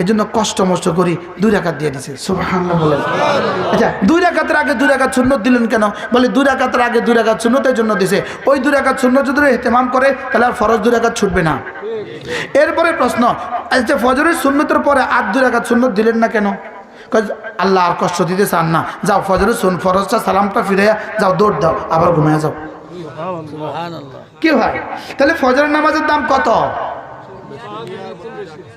এই জন্য কষ্ট মষ্ট করি দুই রাকাত দিয়ে দিছে। বলেন আচ্ছা দুই রাকাতের আগে দুই রাকাত সুন্নত দিলেন কেন? বলে দুই রাকাতের আগে দুই রাকাত সুন্নতের জন্য দিছে। ওই দুই রাকাত সুন্নত যদি এহতেমাম করে তাহলে আর ফরজ দুই রাকাত ছুটবে না। এরপরে প্রশ্ন আচ্ছা ফজরের সুন্নতের পরে আর দুই রাকাত সুন্নত দিলেন না কেন? আল্লাহ আর কষ্ট দিতে চান না। যাও ফজরের সুন ফরজটা সালামটা ফিরে যাও দৌড় দাও আবার ঘুমিয়ে যাও। কি ভাই? তাহলে ফজরের নামাজের দাম কত?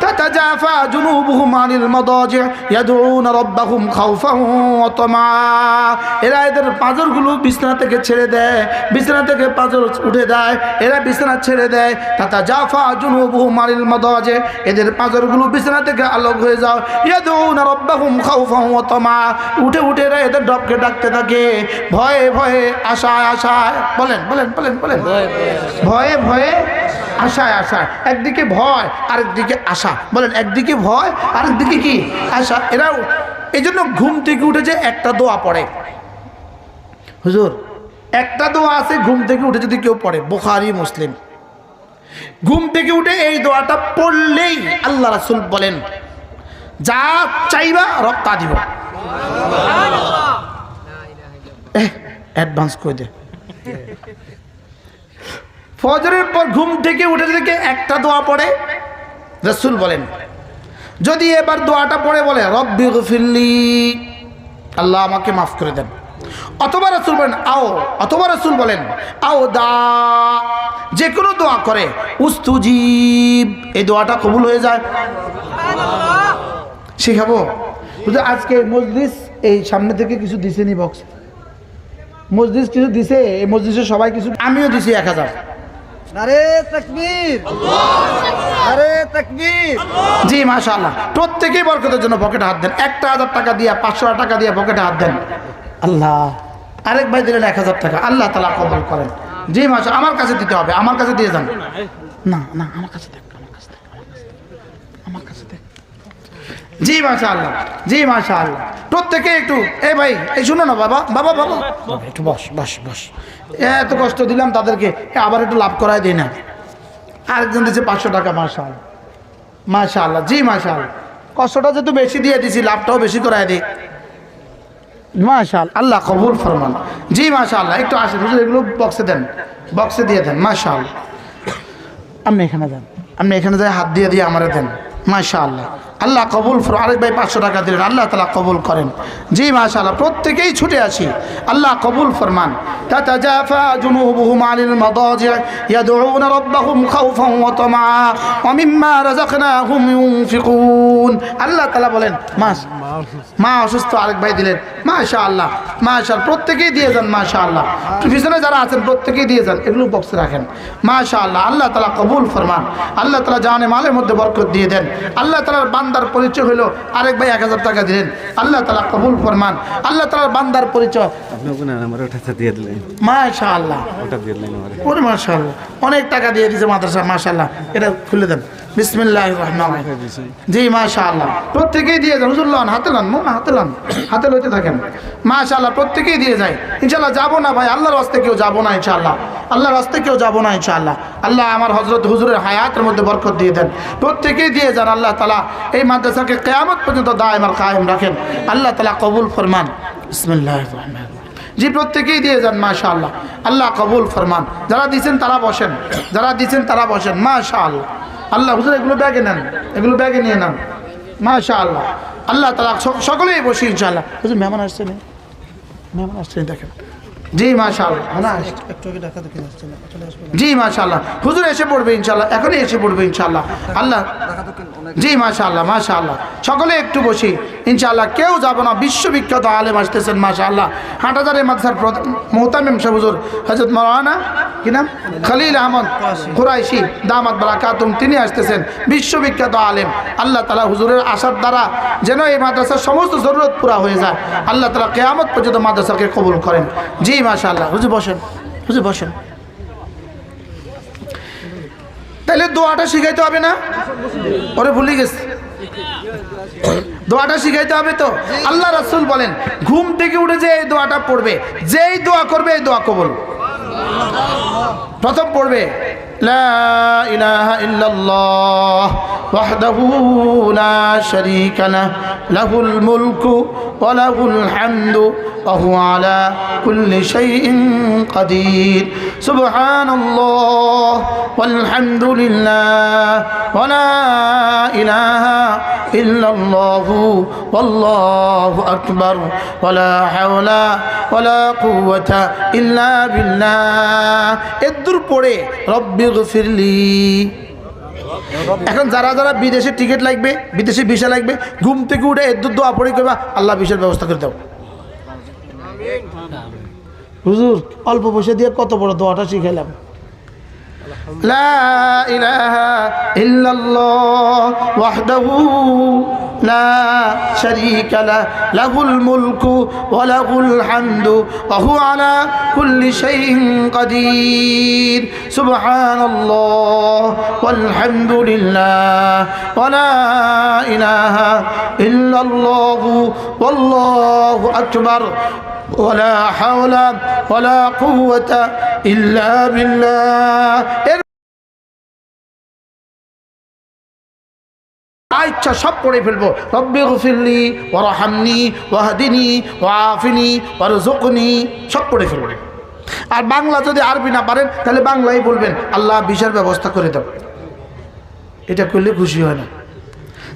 تتجافى جنوبهم عن المضاجع يدعون ربهم خوفا وطمعا এরা এদের পাঁজরগুলো বিছানা থেকে ছেড়ে দেয় বিছানা থেকে পাঁজর উঠে দেয় এরা বিছানা ছেড়ে দেয় তাতা জাফা জুনুবুহুম আনিল মাদাজে এদের পাঁজরগুলো বিছানা থেকে আলোক হয়ে যাও ইয়াদউনা রাব্বাহুম খাউফান ওয়া তামা উঠে উঠে এরা এদের ডবকে ডাকতে থাকে ভয়ে ভয়ে আশায় আশায় বলেন বলেন বলেন বলেন ভয়ে ভয়ে আশায় আশায়। একদিকে ভয়, আরেকদিকে আশা। বলেন, একদিকে ভয়, আরেকদিকে কি? আশা। এরা এই জন্য ঘুম থেকে উঠে যে একটা দোয়া পড়ে। হুজুর, একটা দোয়া আছে, ঘুম থেকে উঠে যদি কেউ পড়ে। বোখারি, মুসলিম। ঘুম থেকে উঠে এই দোয়াটা পড়লেই আল্লাহ রাসুল বলেন, যা চাইবা রক্তা দিব। অ্যাডভান্স করে দে। ফজরের পর ঘুম থেকে উঠে থেকে একটা দোয়া পড়ে, রসুল বলেন, যদি এবার দোয়াটা পড়ে বলে, রব্বি গফিল্লি আল্লাহ আমাকে মাফ করে দেন। অথবা রসুল বলেন, আও অথবা রসুল বলেন, আও দা যে কোনো দোয়া করে, উস্তুজীব এই দোয়াটা কবুল হয়ে যায়। শিখাবো? বুঝলি, আজকে মজলিস এই সামনে থেকে কিছু দিছে নি বক্স মসজিদ কিছু দিছে? এই মসজিদে সবাই কিছু আমিও দিছি এক হাজার। আরে তকবীর। নারে তকবীর। জি, মাশাআল্লাহ। প্রত্যেকেই বরকতের জন্য পকেটে হাত দেন। একটা হাজার টাকা দিয়া, পাঁচশো টাকা দিয়া পকেটে হাত দেন। আল্লাহ। আরেক ভাই দিলেন এক হাজার টাকা। আল্লাহ তালা কবল করেন। জি মাশা আমার কাছে দিতে হবে। আমার কাছে দিয়ে যান। না না, আমার কাছে দেখ আমার কাছে দেখ আমার কাছে দেখ, আমার কাছে দেখ জি মাশা আল্লাহ জি মাশা আল্লাহ প্রত্যেকে একটু এই ভাই এই শুনো না বাবা বাবা বাবা। একটু বস বস বস। এত কষ্ট দিলাম তাদেরকে এ, আবার একটু লাভ করাই দিই না। আরেকজন দিচ্ছে পাঁচশো টাকা মাশা আল্লাহ মাশা আল্লাহ জি মাশা আল্লাহ কষ্টটা যেহেতু বেশি দিয়ে দিছি লাভটাও বেশি করাই দিই। মাশাল আল্লাহ কবুল ফরমান। জি মাশা আল্লাহ একটু আসেন হুজুর এগুলো বক্সে দেন। বক্সে দিয়ে দেন মাশা আল্লাহ আপনি এখানে দেন আপনি এখানে যাই হাত দিয়ে দিয়ে আমারে দেন মাশা আল্লাহ আল্লাহ কবুল ফর আরেক ভাই পাঁচশো টাকা দিলেন আল্লাহ তালা কবুল করেন জি মাশা আল্লাহ প্রত্যেকেই ছুটে আসি আল্লাহ কবুল ফরমান تتجافى جنوبهم عن المضاجع يدعون ربهم خوفا وطمعا ومما رزقناهم ينفقون আল্লাহ তালা বলেন মাস মা অসুস্থ আরেক ভাই দিলেন মাশা আল্লাহ মাশা প্রত্যেকেই দিয়ে যান মাশা আল্লাহ পিছনে যারা আছেন প্রত্যেকেই দিয়ে যান এগুলো বক্সে রাখেন মাশা আল্লাহ আল্লাহ তালা কবুল ফরমান আল্লাহ তালা জানে মালের মধ্যে বরকত দিয়ে দেন আল্লাহ তালার বান্দার পরিচয় হলো আরেক ভাই এক হাজার টাকা দিলেন। আল্লাহ তালা কবুল ফরমান। আল্লাহ তালার বান্দার পরিচয়। মাশা আল্লাহ অনেক টাকা দিয়ে দিয়েছে মাদ্রাসা মাশাআল্লাহ। এটা খুলে দেন। বিসমিল্লাহ রহমান জি মাশাআল্লাহ। প্রত্যেকেই দিয়ে যান। হুজুর লন হাতে লন না হাতে লন। হাতে লইতে থাকেন। মাশাআল্লাহ প্রত্যেকেই দিয়ে যায়। ইনশাআল্লাহ যাব না ভাই। আল্লাহর রাস্তে কেউ যাব না ইনশাআল্লাহ। আল্লাহর রাস্তে কেউ যাব না ইনশাআল্লাহ। আল্লাহ আমার হজরত হুজুরের হায়াতের মধ্যে বরকত দিয়ে দেন। প্রত্যেকেই দিয়ে যান, আল্লাহ তালা এই মাদ্রাসাকে কেয়ামত পর্যন্ত দায়ম আর কায়েম রাখেন। আল্লাহ তালা কবুল ফরমান। বিসমিল্লাহ রহমান জি, প্রত্যেকেই দিয়ে যান মাশা আল্লাহ আল্লাহ কবুল ফরমান। যারা দিচ্ছেন তারা বসেন। যারা দিচ্ছেন তারা বসেন মাশা আল্লাহ আল্লাহ হুজুর, এগুলো ব্যাগে নেন। এগুলো ব্যাগে নিয়ে নেন। মাশা আল্লাহ আল্লাহ তালা সকলেই বসি, ইনশাআল্লাহ। হুজুর, মেহমান আসছে মেহমান আসছে দেখেন। জি আসবে জি মাশাআল্লাহ। হুজুর এসে পড়বে ইনশাআল্লাহ। এখনই এসে পড়বে ইনশাআল্লাহ। আল্লাহ জি মাশাআল্লাহ মাশাআল্লাহ। সকলে একটু বসি ইনশাআল্লাহ। কেউ যাব না বিশ্ববিখ্যাত আলেম আসতেছেন মাশাআল্লাহ। হাটাজারে মাদ্রাসার মোহতামিম সাহেব হুজুর হযরত মাওলানা কি নাম? খলিল আহমদ কুরাইশি। দামাত বারাকাতুম তিনি আসতেছেন। বিশ্ববিখ্যাত আলেম। আল্লাহ তাআলা হুজুরের আশার দ্বারা যেন এই মাদ্রাসার সমস্ত জরুরত পুরা হয়ে যায়। আল্লাহ তাআলা কিয়ামত পর্যন্ত মাদ্রাসাকে কবুল করেন। জি মাশাআল্লাহ, হুজুর বসেন হুজুর বসেন। তাহলে দোয়াটা শিখাইতে হবে না? ওরে ভুলে গেছে। দোয়াটা শিখাইতে হবে তো? আল্লাহ রাসূল বলেন, ঘুম থেকে উঠে যে এই দোয়াটা পড়বে, যেই দোয়া করবে এই দোয়া কবল। প্রথম পড়বে, লা ইলাহা ইল্লাল্লাহ। লাহ, লাহুল মুলকু ওয়া লাহুল হামদু, ওয়া হুয়া আলা কুল্লি শাইইন কাদির। সুবহানাল্লাহ ওয়াল হামদুলিল্লাহ ওয়া লা ইলাহা ইল্লাল্লাহু, ওয়াল্লাহু আকবার, ওয়া লা হাওলা ওয়া লা কুওয়াতা ইল্লা বিল্লাহ। এদুর পড়ে, রব্বি গফিরলি। এখন যারা যারা বিদেশে টিকিট লাগবে বিদেশে ভিসা লাগবে ঘুম থেকে উঠে এদুর দোয়া পড়ে করবা আল্লাহ ভিসার ব্যবস্থা করে দাও। হুজুর অল্প পয়সা দিয়ে কত বড় দোয়াটা শিখাইলাম। لا إله إلا الله وحده لا شريك له له الملك وله الحمد وهو على كل شيء قدير سبحان الله والحمد لله ولا إله إلا الله والله أكبر ولا حول ولا قوة إلا بالله ইচ্ছা সব পড়ে ফেলবো রব্বি গফিরলি ওয়ারহামনি ওয়াহদিনি ওয়াফিনি ওয়ারজুকনি সব পড়ে ফেলবো আর বাংলা যদি আরবি না পারেন তাহলে বাংলাই বলবেন আল্লাহ বিশার ব্যবস্থা করে দাও এটা করলে খুশি হয় না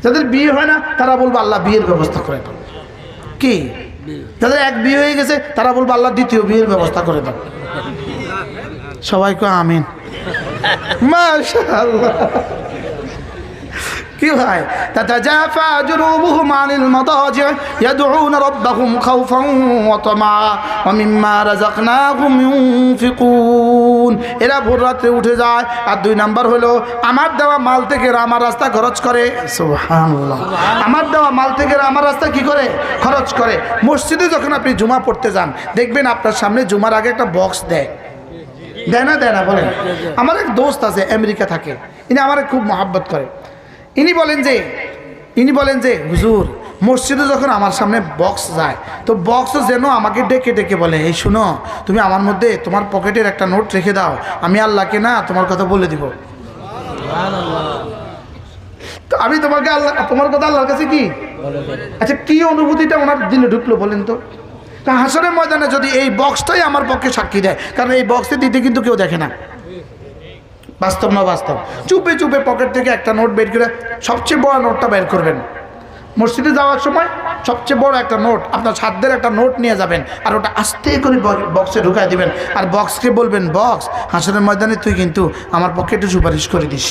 যাদের বিয়ে হয় না তারা বলবো আল্লাহ বিয়ের ব্যবস্থা করে দাও কি যাদের এক বিয়ে হয়ে গেছে, তারা বলব আল্লাহ দ্বিতীয় বিয়ের ব্যবস্থা করে দাও। সবাইকে আমিন। মাশাআল্লাহ। কি হয় تتجافى جنوبهم عن المضاجع يدعون ربهم خوفا وطمعا ومما رزقناهم ينفقون এরা ভোর রাত্রে উঠে যায় আর দুই নাম্বার হলো আমার দেওয়া মাল থেকে এরা আমার রাস্তা খরচ করে সুবহানাল্লাহ আমার দেওয়া মাল থেকে এরা আমার রাস্তা কি করে খরচ করে মসজিদে যখন আপনি জুমা পড়তে যান দেখবেন আপনার সামনে জুমার আগে একটা বক্স দেয় দেয় না দেয় না বলেন আমার এক দোস্ত আছে আমেরিকা থাকে ইনি আমার খুব মহাব্বত করে ইনি বলেন যে, ইনি বলেন যে, হুজুর, মসজিদে যখন আমার সামনে বক্স যায়, তো বক্স যেন আমাকে ডেকে ডেকে বলে, এই শুনো, তুমি আমার মধ্যে তোমার পকেটের একটা নোট রেখে দাও, আমি আল্লাহকে না তোমার কথা বলে দিব। তো আমি তোমাকে আল্লাহ, তোমার কথা আল্লাহর কাছে কি? আচ্ছা কি অনুভূতিটা ওনার দিলে ঢুকলো বলেন তো? হাসরের ময়দানে যদি এই বক্সটাই আমার পক্ষে সাক্ষী দেয়, কারণ এই বক্সে দিতে কিন্তু কেউ দেখে না। বাস্তব না বাস্তব? চুপে চুপে পকেট থেকে একটা নোট বের করে সবচেয়ে বড় নোটটা বের করবেন। মসজিদে যাওয়ার সময় সবচেয়ে বড় একটা নোট আপনার সাধ্যের একটা নোট নিয়ে যাবেন আর ওটা আস্তে করে বক্সে ঢুকাই দিবেন। আর বক্সকে বলবেন বক্স হাসনের ময়দানে তুই কিন্তু আমার পক্ষে একটু সুপারিশ করে দিস।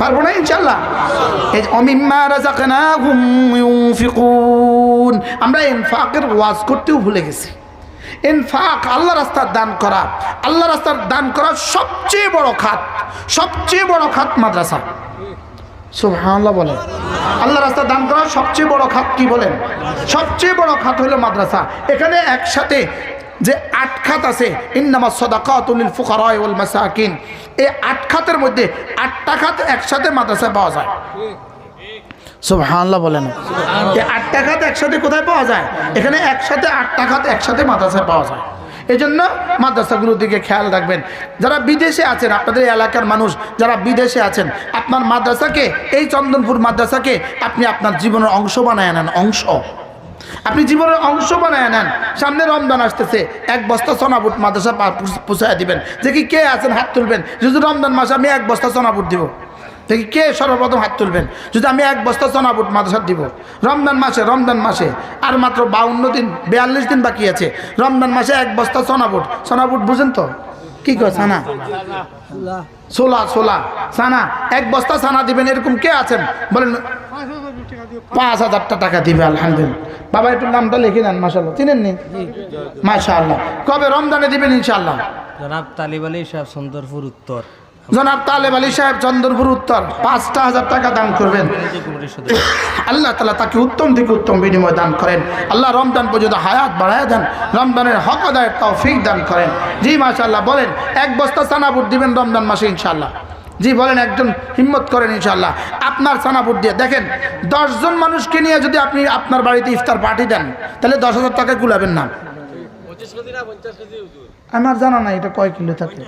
পারব না ইনশাল্লাহ এই অমিম্মা রাজাকানাহুম ইউনফিকুন। আমরা ওয়াজ করতেও ভুলে গেছি। ইনফাক, আল্লাহ রাস্তার দান করা। আল্লাহ রাস্তার দান করা সবচেয়ে বড় খাত, সবচেয়ে বড় খাত মাদ্রাসা। সুবহানাল্লাহ বলেন। আল্লাহ রাস্তা দান করার সবচেয়ে বড় খাত কি বলেন? সবচেয়ে বড় খাত হলো মাদ্রাসা। এখানে একসাথে যে আট খাত আছে, ইন্নামা সদাকাতুল ফুকারা ওয়াল মাসাকিন, এই আট খাতের মধ্যে আটটা খাত একসাথে মাদ্রাসায় পাওয়া যায়। সুবহানাল্লাহ বলেন। এই আটটা খাত একসাথে কোথায় পাওয়া যায়? এখানে একসাথে আটটা খাত একসাথে মাদ্রাসায় পাওয়া যায়। এই জন্য মাদ্রাসাগুলোর দিকে খেয়াল রাখবেন। যারা বিদেশে আছেন, আপনাদের এলাকার মানুষ যারা বিদেশে আছেন, আপনার মাদ্রাসাকে, এই চন্দনপুর মাদ্রাসাকে আপনি আপনার জীবনের অংশ বানায় নেন, অংশ। আপনি জীবনের অংশ বানায় নেন। সামনে রমজান আসতেছে, এক বস্তা সোনাবুট মাদ্রাসা পুষায় দিবেন। যে কি কে আছেন, হাত তুলবেন। যদি রমজান মাসে আমি এক বস্তা সোনাবুট দিব। দেখি কে সর্বপ্রথম হাত তুলবেন? যদি আমি এক বস্তা সোনাবুট মাদ্রাসা দিব। রমজান মাসে রমজান মাসে, আর মাত্র বাউন্ন দিন, বিয়াল্লিশ দিন বাকি আছে। রমজান মাসে এক বস্তা সোনাবুট সোনাবুট বুঝেন তো? কি কয়, সানা? সোলা সোলা, সানা, এক বস্তা সানা দিবেন, এরকম কে আছেন? বলেন, পাঁচ হাজারটা টাকা দিবে, আলহামদুলিল্লাহ। বাবা, একটু নামটা লিখে নেন মাসাল্লাহ চিনেন নি মাশাআল্লাহ। কবে রমজানে দিবেন, ইনশাআল্লাহ? জনাব সুন্দরপুর উত্তর। জনাব তালেব আলী সাহেব চন্দ্রপুর উত্তর, পাঁচটা হাজার টাকা দান করবেন। আল্লাহ তালা তাকে উত্তম থেকে উত্তম বিনিময় দান করেন। আল্লাহ রমজান পর্যন্ত হায়াত বাড়ায় দেন, রমজানের হক আদায়ের তৌফিক দান করেন। জি মাশাল্লাহ বলেন, এক বস্তা সানাবুট দিবেন রমজান মাসে ইনশাল্লাহ জি, বলেন, একজন হিম্মত করেন ইনশাল্লাহ আপনার সানাবুট দিয়ে, দেখেন, দশজন মানুষকে নিয়ে যদি আপনি আপনার বাড়িতে ইফতার পাঠিয়ে দেন, তাহলে দশ হাজার টাকা কুলাবেন না। আমার জানা নাই এটা কয় কিলো থাকে?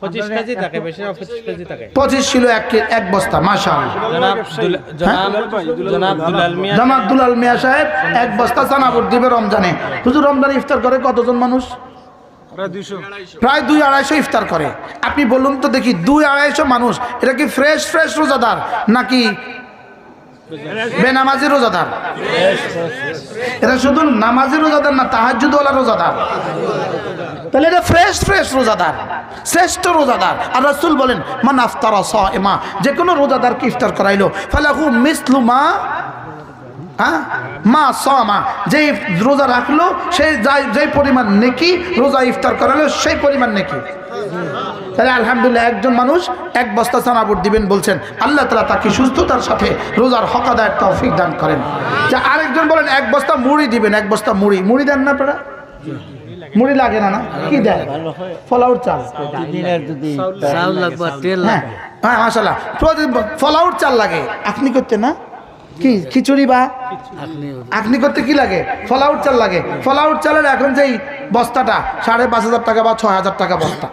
পঁচিশ কেজি থাকে বেশি পঁচিশ কেজি থাকে। পঁচিশ কিলো এক এক বস্তা জনাব দুলাল মিয়া সাহেব। এক চানাপুর দিবে রমজানে। হুজুর রমজানে ইফতার করে কতজন মানুষ? প্রায় দুই আড়াইশো ইফতার করে। আপনি বলুন তো দেখি দুই আড়াইশো মানুষ এটা কি ফ্রেশ ফ্রেশ রোজাদার নাকি বেনামাজি রোজাদার। এটা শুধু নামাজি রোজাদার না তাহাজুদওয়ালা রোজাদার। তাহলে এটা ফ্রেশ ফ্রেশ রোজাদার, শ্রেষ্ঠ রোজাদার। আর রাসূল বলেন, মান আফতারা সাইমা যে কোনো রোজাদারকে ইফতার করাইলো। ফালাহু মিসলু মা হ্যাঁ? মা সমা, যেই রোজা রাখল সেই যাই যেই পরিমাণ নেকি রোজা ইফতার করালো, সেই পরিমাণ নেকি। তাহলে আলহামদুলিল্লাহ একজন মানুষ এক বস্তা চানাবুট দিবেন বলছেন, আল্লাহ তালা তাকে সুস্থতার সাথে রোজার হকাদায়ের তৌফিক দান করেন। যে আরেকজন বলেন, এক বস্তা মুড়ি দিবেন, এক বস্তা মুড়ি। মুড়ি দেন না আপনারা? মুড়ি লাগে না না? কি দেয় ফলাউট চাল। হ্যাঁ হ্যাঁ মাসাল্লাহ ফলাউট চাল লাগে। আপনি করতে না? কি, খিচুড়ি বা? আপনি করতে কি লাগে? ফলাউট চাল লাগে। ফলাউট চালের এখন যেই বস্তাটা, সাড়ে পাঁচ হাজার টাকা বা ছয় হাজার টাকা বস্তা।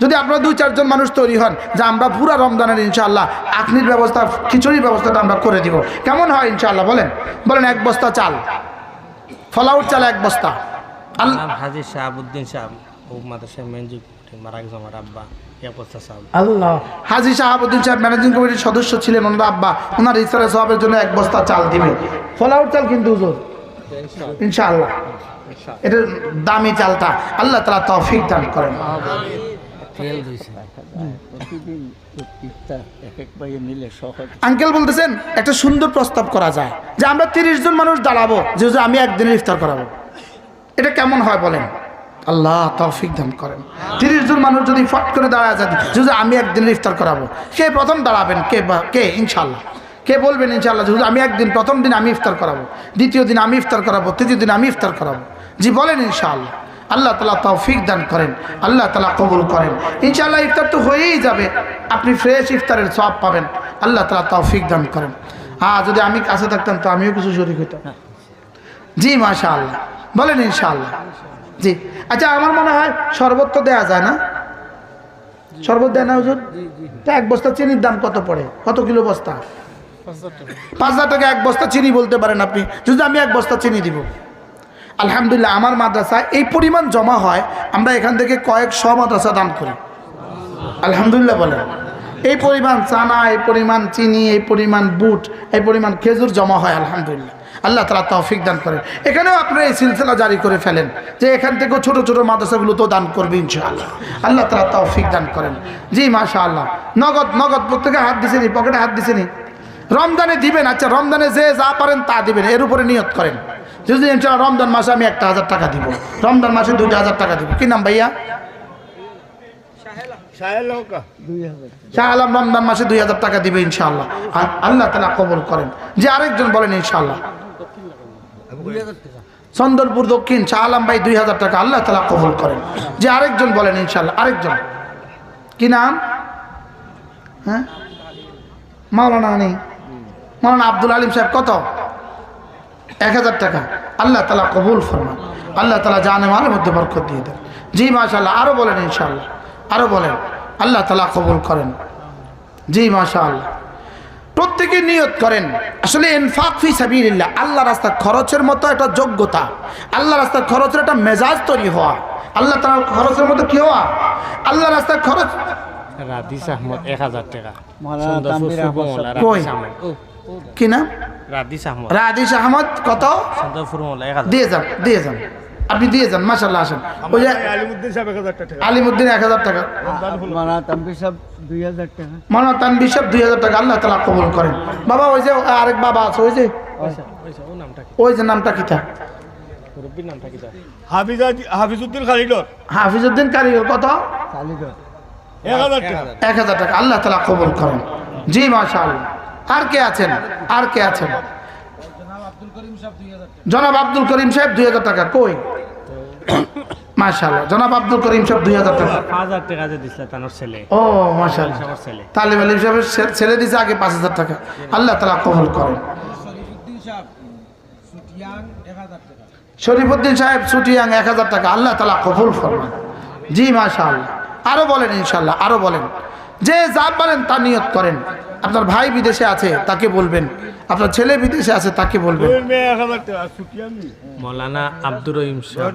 যদি আপনারা দুই চারজন মানুষ তৈরি হন যে আমরা পুরা রমজানের ইনশাআল্লাহ আখনির ব্যবস্থা খিচুড়ির ব্যবস্থাটা আমরা করে দিব। কেমন হয় ইনশাআল্লাহ বলেন? বলেন এক বস্তা চাল। ফলাউট চাল এক বস্তা। আল্লাহ হাজি শাহাবুদ্দিন সাহেব মাদ্রাসা মেনজি মারা গেছে আমার আব্বা। আল্লাহ। হাজি শাহাবুদ্দিন সাহেব ম্যানেজিং কমিটির সদস্য ছিলেন ওনার আব্বা। ওনার ইসরা সবের জন্য এক বস্তা চাল দিবে। ফলাউট চাল কিন্তু হুজুর ইনশাআল্লাহ। এটা দামি চালটা। আল্লাহ তালা তৌফিক দান করেন। আঙ্কেল বলতেছেন একটা সুন্দর প্রস্তাব করা যায় যে আমরা তিরিশ জন মানুষ দাঁড়াবো যে আমি একদিনের ইফতার করাবো। এটা কেমন হয় বলেন? আল্লাহ তৌফিক দান করেন। তিরিশ জন মানুষ যদি ফট করে দাঁড়ায় যায় যে আমি একদিনের ইফতার করাবো। কে প্রথম দাঁড়াবেন? কে বা- কে? ইনশাল্লাহ কে বলবেন ইনশাল্লাহ যে আমি একদিন প্রথম দিন আমি ইফতার করাবো। দ্বিতীয় দিন আমি ইফতার করাবো। তৃতীয় দিন আমি ইফতার করাবো। জি বলেন ইনশাআল্লাহ। আল্লাহ তালা তৌফিক দান করেন আল্লাহ তালা কবুল করেন। ইনশাআল্লাহ ইফতার তো হয়েই যাবে আপনি ফ্রেশ ইফতারের সব পাবেন আল্লাহ তালা তৌফিক দান করেন। হ্যাঁ যদি আমি কাছে থাকতাম তো আমিও কিছু শরিক হইতাম। জি মাশা আল্লাহ বলেন ইনশাআল্লাহ। জি আচ্ছা আমার মনে হয় শরবত তো দেওয়া যায় না? শরবত দেয় না হুজুর? তা এক বস্তা চিনির দাম কত পড়ে? কত কিলো বস্তা? পাঁচ হাজার টাকা এক বস্তা চিনি বলতে পারেন আপনি। যদি আমি এক বস্তা চিনি দিব। আলহামদুলিল্লাহ, আমার মাদ্রাসায় এই পরিমাণ জমা হয়, আমরা এখান থেকে কয়েক শ মাদ্রাসা দান করি। আলহামদুলিল্লাহ বলেন। এই পরিমাণ চানা, এই পরিমাণ চিনি, এই পরিমাণ বুট, এই পরিমাণ খেজুর জমা হয়, আলহামদুলিল্লাহ। আল্লাহ তালা তৌফিক দান করেন। এখানেও আপনারা এই সিলসিলা জারি করে ফেলেন যে এখান থেকেও ছোট ছোট মাদ্রাসাগুলো তো দান করবে ইনশাআল্লাহ। আল্লাহ তালা তৌফিক দান করেন। জি মাশা আল্লাহ নগদ নগদ প্রত্যেকে হাত দিছেনি, পকেটে হাত দিছেনি। রমজানে দিবেন আচ্ছা রমজানে যে যা পারেন তা দিবেন, এর উপরে নিয়ত করেন। যদি রমজান মাসে আমি একটা হাজার টাকা দিব। রমজান মাসে দুইটা হাজার টাকা দিব। কি নাম ভাইয়া? শাহ আলম রমজান মাসে দুই হাজার টাকা দিবে ইনশাআল্লাহ। আর আল্লাহ তালা কবল করেন। যে আরেকজন বলেন ইনশাআল্লাহ। চন্দরপুর দক্ষিণ শাহ আলম ভাই দুই হাজার টাকা আল্লাহ তালা কবল করেন। যে আরেকজন বলেন ইনশাআল্লাহ আরেকজন। কি নাম? হ্যাঁ? মাওলানা নেই মাওলানা আব্দুল আলিম সাহেব কত? এক হাজার টাকা। আল্লাহ তালা কবুল ফরমান আল্লাহ তালা জানে মালের মধ্যে বরকত দিয়ে দেন। জি মাশাল্লাহ আরও বলেন ইনশাআল্লাহ আরও বলেন। আল্লাহ তালা কবুল করেন। জি মাশাআল্লাহ। প্রত্যেকে নিয়ত করেন। আসলে ইনফাক ফি সাবিলিল্লাহ আল্লাহ রাস্তা খরচের মতো একটা যোগ্যতা। আল্লাহ রাস্তা খরচের একটা মেজাজ তৈরি হওয়া। আল্লাহ তালা খরচের মতো কি হওয়া? আল্লাহ রাস্তার খরচ রাদিস আহমদ এক হাজার টাকা। কই? কি না রাদিস আহমদ। কত? দিয়ে যান দিয়ে যান। আপনি দিয়ে যান মাসাল্লাহ আসেন। ওই যে আলিমুদ্দিন এক হাজার টাকা। মারা তাম্বির সাহেব দুই হাজার টাকা। মানা দুই হাজার টাকা আল্লাহ তালা কবুল করেন। বাবা ওই যে আরেক বাবা আছে ওই যে? কি? ওই যে নামটা কিতা মুরব্বীর নামটা কি তার? হাফিজা হাফিজুদ্দিন হাফিজুদ্দিন কারিগর কত? চালিগড় এক হাজার টাকা। আল্লাহ তালা কবুল করেন। জি মাশাল আর কে আছেন? আর কে আছেন? জনাব আব্দুল করিম সাহেব দুই হাজার টাকা কই? জনাব আব্দুল করিম সাহেব টাকা। টাকা ছেলে। ও মাশাল্লাহ ছেলে। তালিম আলিম সাহেবের ছেলে দিছে আগে টাকা। আল্লাহ কবুল করেন। সাহেব টাকা। আল্লাহ কবুল জি মাশা আল্লাহ আরও বলেন ইনশাল্লাহ আরও বলেন। যে যা বলেন তা নিয়ত করেন। আপনার ভাই বিদেশে আছে তাকে বলবেন। আপনার ছেলে বিদেশে আছে তাকে বলবেন। মৌলানা আব্দুর রহিম সাহেব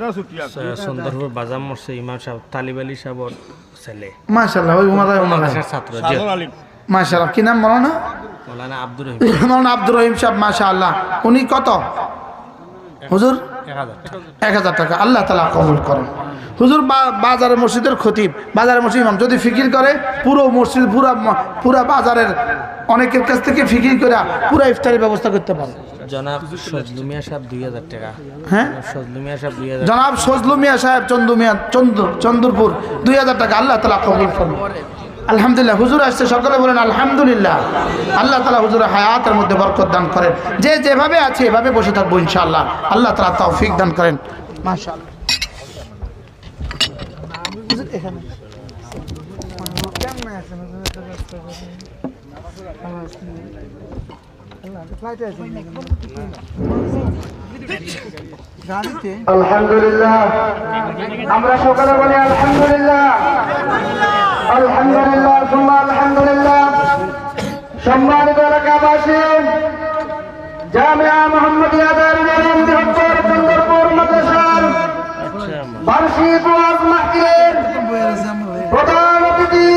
সুন্দরপুর বাজার মরছে ইমাম সাহেব তালিব আলী সাহেবর ছেলে। মাশাল্লাহ ওই ছাত্র মাশাল্লাহ কি নাম বলো না মৌলানা আব্দুর রহিম মৌলানা আব্দুর রহিম সাহেব মাশা আল্লাহ উনি কত? হুজুর? এক হাজার টাকা। আল্লাহ তালা কবুল করেন। হুজুর বা- বাজারে মসজিদের খতিব বাজারের মসজিদ ইমাম যদি ফিকির করে পুরো মসজিদ পুরা পুরা বাজারের অনেকের কাছ থেকে ফিকির করে পুরো ইফতারি ব্যবস্থা করতে পারে। জনাব সজলুমিয়া সাহেব দুই হাজার টাকা। হ্যাঁ? সজলুমিয়া সাহেব দুই হাজার জনাব সজলু মিয়া সাহেব চন্দু মিয়া চন্দ্র চন্দুরপুর দুই হাজার টাকা। আল্লাহ তালা কবুল করেন। আলহামদুলিল্লাহ, হুজুর আসছে, সকলে বলেন আলহামদুলিল্লাহ। আল্লাহ তালা হুজুর হায়াতের মধ্যে বরকত দান করেন। যে যেভাবে আছে এভাবে বসে থাকব ইনশাআল্লাহ। আল্লাহ তালা তৌফিক দান করেন। মাশাআল্লাহ। আলহামদুলিল্লাহ। আমরা সকালে বলি আলহামদুলিল্লাহ। আলহামদুলিল্লাহ সুম্মা আলহামদুলিল্লাহ। সম্মানিত এলাকাবাসী জামিয়া মোহাম্মদিয়া দারুল উলুম প্রধান অতিথি।